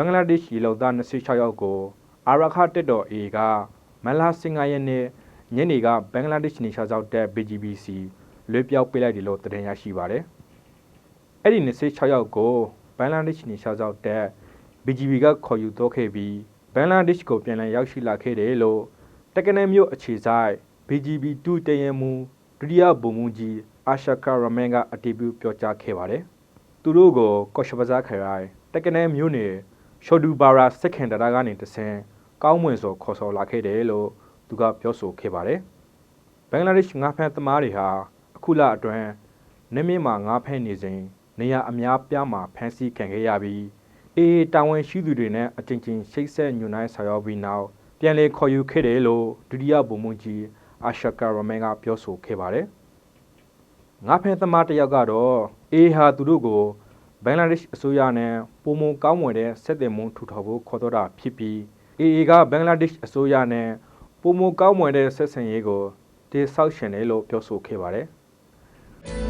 င်္ဂလားဒေ့ရှ်ရေလုံသား26ယောက်ကိုအာရခတက်တော် A ကမန်လာစင်ကာရဲ့နေ့ညနေကဘင်္ဂလားဒေ့ရှ်နေရှာရောက်တဲ့ BGBC လွေးပြောက်ပေးလိုက်တယ်လို့သတင်းရရှိပါတယ်။အဲ့ဒီ26ယောက်ကိုဘင်္ဂလားဒေ့ရှ်နေရှာရောက်တဲ့ BGB ကခေါ်ယူတော့ခဲ့ပြီးဘင်္ဂလားဒေ့ရှ်ကိုပြန်လည်ရောက်ရှိလာခဲ့တယ်လို့တက္ကသိုလ်မြို့အခြေဆိုင် BGB 2တရင်မူဒုတိယဗိုလ်မှူးကြီးအာရှကာရမန်ကအတည်ပြုပြောကြားခဲ့ပါတယ်။သူတို့ကိုကော့ရှ်ဘဇာခရိုင်တက္ကသိုလ်မြို့နယ် ရှော်ဒူဘာရာစက်ခင်တရာကနေတဆင်ကောင်းမွန်စွာခေါ်ဆော်လာခဲ့တယ်လို့သူကပြောဆိုခဲ့ပါတယ်။ဘင်္ဂလားဒေ့ရှ်ငါးဖမ်းသမားတွေဟာအခုလအတွင်းနေမြင့်မှာငါးဖမ်းနေစဉ်နေရအများပြားမှာဖမ်းဆီးခံခဲ့ရပြီးအေးတာဝန်ရှိသူတွေနဲ့အချင်းချင်းရှိတ်ဆက်ညွန်နိုင်ဆောင်ရွက်ပြီးနောက်ပြန်လည်ခေါ်ယူခဲ့တယ်လို့ဒုတိယဗိုလ်မှူးကြီးအာရှကာရမန်ကပြောဆိုခဲ့ပါတယ်။ငါးဖမ်းသမားတစ်ယောက်ကတော့အေးဟာသူတို့ကို ဘင်္ဂလားဒေ့ရှ်အစိုးရနဲ့ပုံမကောင်းမွန်တဲ့ဆက်သွယ်မှုထူထောင်ဖို့ခေါ်တော့တာဖြစ်ပြီးအေးကဘင်္ဂလားဒေ့ရှ်အစိုးရနဲ့ပုံမကောင်းမွန်တဲ့ဆက်ဆံရေးကိုတည်ဆောက်ရှင်တယ်လို့ပြောဆိုခဲ့ပါတယ်။